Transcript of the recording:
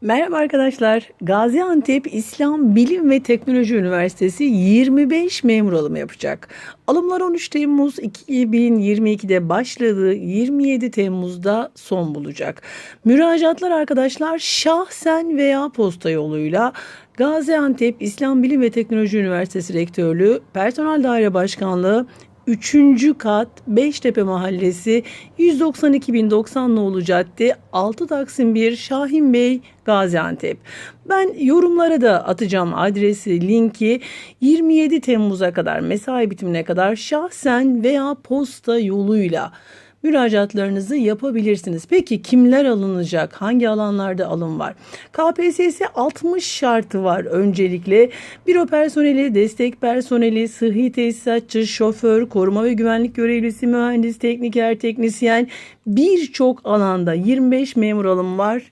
Merhaba arkadaşlar. Gaziantep İslam Bilim ve Teknoloji Üniversitesi 25 memur alımı yapacak. Alımlar 13 Temmuz 2022'de başladı. 27 Temmuz'da son bulacak. Müracaatlar arkadaşlar şahsen veya posta yoluyla Gaziantep İslam Bilim ve Teknoloji Üniversitesi Rektörlüğü, Personel Daire Başkanlığı 3. kat Beştepe Mahallesi 192.090 nolu cadde 6 Taksim 1 Şahin Bey Gaziantep. Ben yorumlara da atacağım adresi, linki 27 Temmuz'a kadar mesai bitimine kadar şahsen veya posta yoluyla müracaatlarınızı yapabilirsiniz. Peki kimler alınacak? Hangi alanlarda alım var? KPSS 60 şartı var öncelikle. Büro personeli, destek personeli, sıhhi tesisatçı, şoför, koruma ve güvenlik görevlisi, mühendis, tekniker, teknisyen birçok alanda 25 memur alım var.